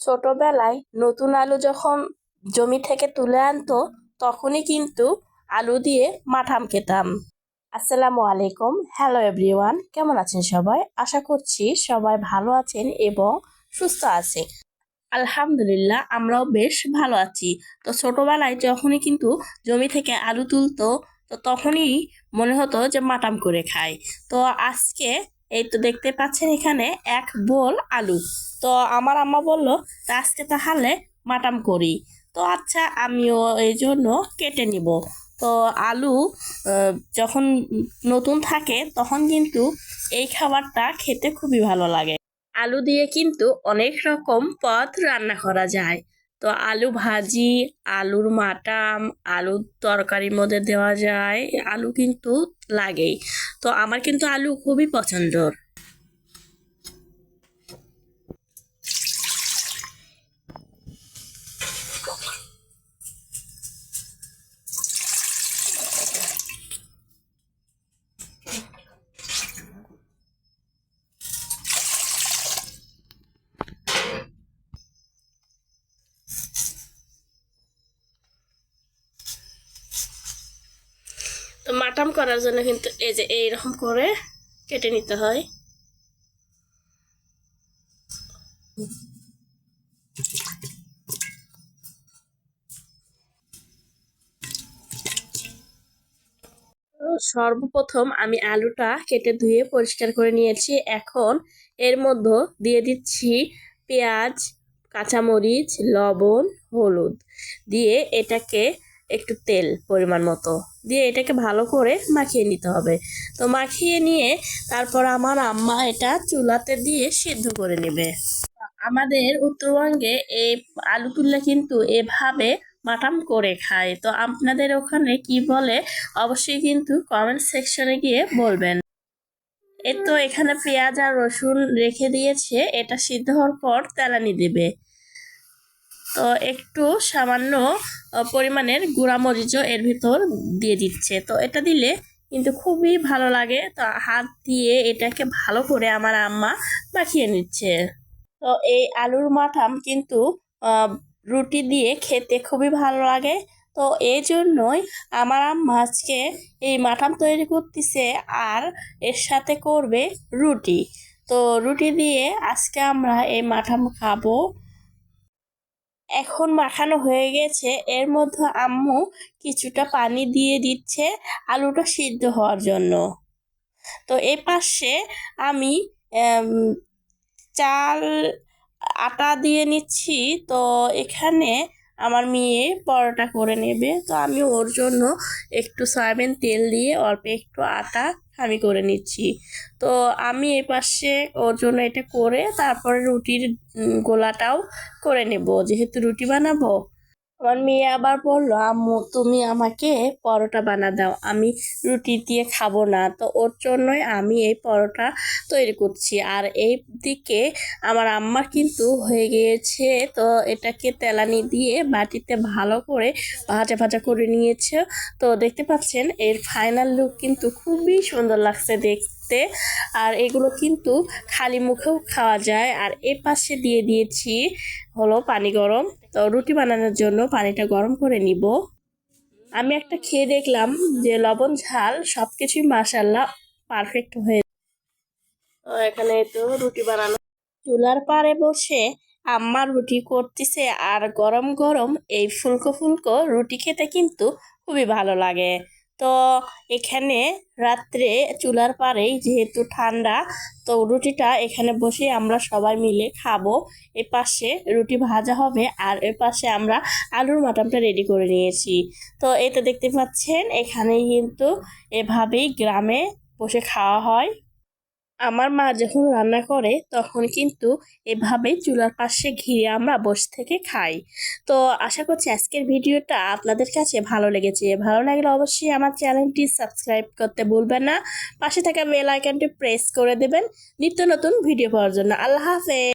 ছোটবেলায় নতুন আলু যখন জমি থেকে তুলে আনতো, তখনই কিন্তু আলু দিয়ে মাঠাম খেতাম। আসসালামু আলাইকুম। হ্যালো এভরিওয়ান কেমন আছেন সবাই? আশা করছি সবাই ভালো আছেন এবং সুস্থ আছে আলহামদুলিল্লাহ, আমরাও বেশ ভালো আছি। তো ছোটবেলায় যখনই কিন্তু জমি থেকে আলু তুলতো, তো তখনই মনে হতো যে মাটাম করে খাই। তো আজকে এই তো দেখতে পাচ্ছেন এখানে এক বোল আলু। তো আমার আম্মা বলল, তা আজকে তাহলে মাটাম করি। তো আচ্ছা আমিও এই জন্য কেটে নিব। তো আলু যখন নতুন থাকে, তখন কিন্তু এই খাবারটা খেতে খুবই ভালো লাগে। আলু দিয়ে কিন্তু অনেক রকম পদ রান্না করা যায়। তো আলু ভাজি, আলুর মাটাম, আলুর তরকারির মধ্যে দেওয়া যায়, আলু কিন্তু লাগেই। তো আমার কিন্তু আলু খুবই পছন্দর। তো মাটাম করার জন্য কিন্তু এই যে এইরকম করে কেটে নিতে হয়। সর্বপ্রথম আমি আলুটা কেটে ধুয়ে পরিষ্কার করে নিয়েছি। এখন এর মধ্যে দিয়ে দিচ্ছি পেঁয়াজ, কাঁচামরিচ, লবণ, হলুদ। দিয়ে এটাকে একটু তেল পরিমাণ মতো দিয়ে এটাকে ভালো করে মাখিয়ে নিতে হবে। তো মাখিয়ে নিয়ে তারপর আমার আম্মা এটা চুলাতে দিয়ে সিদ্ধ করে নেবে। আমাদের উত্তরবঙ্গে এই আলু তুললে কিন্তু এভাবে মাটাম করে খায়। তো আপনাদের ওখানে কি বলে অবশ্যই কিন্তু কমেন্ট সেকশনে গিয়ে বলবেন। এই তো এখানে পেঁয়াজ আর রসুন রেখে দিয়েছে, এটা সিদ্ধ হওয়ার পর তেলানি দেবে। তো একটু সামান্য পরিমাণের গুঁড়া মরিচও এর ভিতর দিয়ে দিচ্ছে। তো এটা দিলে কিন্তু খুবই ভালো লাগে। তো হাত দিয়ে এটাকে ভালো করে আমার আম্মা মাখিয়ে নিচ্ছে। তো এই আলুর মাঠাম কিন্তু রুটি দিয়ে খেতে খুবই ভালো লাগে। তো এই জন্যই আমার আম্মা আজকে এই মাঠাম তৈরি করতেছে আর এর সাথে করবে রুটি। তো রুটি দিয়ে আজকে আমরা এই মাঠাম খাব। এখন মাখানো হয়ে গেছে। এর মধ্যে আম্মু কিছুটা পানি দিয়ে দিচ্ছে আলুটা সিদ্ধ হওয়ার জন্য। তো এই পাশে আমি চাল আটা দিয়ে নিচ্ছি। তো এখানে আমার মেয়ে পরোটা করে নেবে। তো আমি ওর জন্য একটু সয়াবিন তেল দিয়ে অল্প একটু আটা আমি করে নিচ্ছি। তো আমি এ পাশে ওর জন্য এটা করে তারপরে রুটির গোলাটাও করে নেব। যেহেতু রুটি বানাবো আমার মেয়ে আবার বলল, আম্মু, তুমি আমাকে পরোটা বানা দাও, আমি রুটি দিয়ে খাব না। তো ওর জন্যই আমি এই পরোটা তৈরি করছি। আর এই দিকে আমার আম্মা কিন্তু হয়ে গিয়েছে, তো এটাকে তেলানি দিয়ে বাটিতে ভালো করে ভাজা ভাজা করে নিয়েছে। তো দেখতে পাচ্ছেন, এর ফাইনাল লুক কিন্তু খুবই সুন্দর লাগছে দেখতে। আর এগুলো কিন্তু খালি মুখেও খাওয়া যায়। আর এ পাশে দিয়ে দিয়েছি হলো পানি গরম। তো রুটি বানানোর জন্য পানিটা গরম করে নিব। আমি একটা খেয়ে দেখলাম যে লবণ, ঝাল সব কিছুই মাসাল্লাহ পারফেক্ট হয়ে এখানে তো রুটি বানানো চুলার পাড়ে বসে আম্মা রুটি করতেছে। আর গরম গরম এই ফুলকো ফুলকো রুটি খেতে কিন্তু খুবই ভালো লাগে। তো এখানে রাত্রে চুলার পাড়েই যেহেতু ঠান্ডা, তো রুটিটা এখানে বসে আমরা সবাই মিলে খাব। এ পাশে রুটি ভাজা হবে আর এ পাশে আমরা আলুর মাটনটা রেডি করে নিয়েছি। তো এটা দেখতে পাচ্ছেন এখানে কিন্তু এভাবেই গ্রামে বসে খাওয়া হয়। আমার মা যখন রান্না করে, তখন কিন্তু এভাবেই চুলার পাশে ঘিরে আমরা বসে থেকে খাই। তো আশা করছি আজকের ভিডিওটা আপনাদের কাছে ভালো লেগেছে। ভালো লাগলে অবশ্যই আমার চ্যানেলটি সাবস্ক্রাইব করতে ভুলবেন না। পাশে থাকা বেল আইকনটি প্রেস করে দেবেন। নিত্য নতুন ভিডিও পাওয়ার জন্য। আল্লাহ হাফেজ!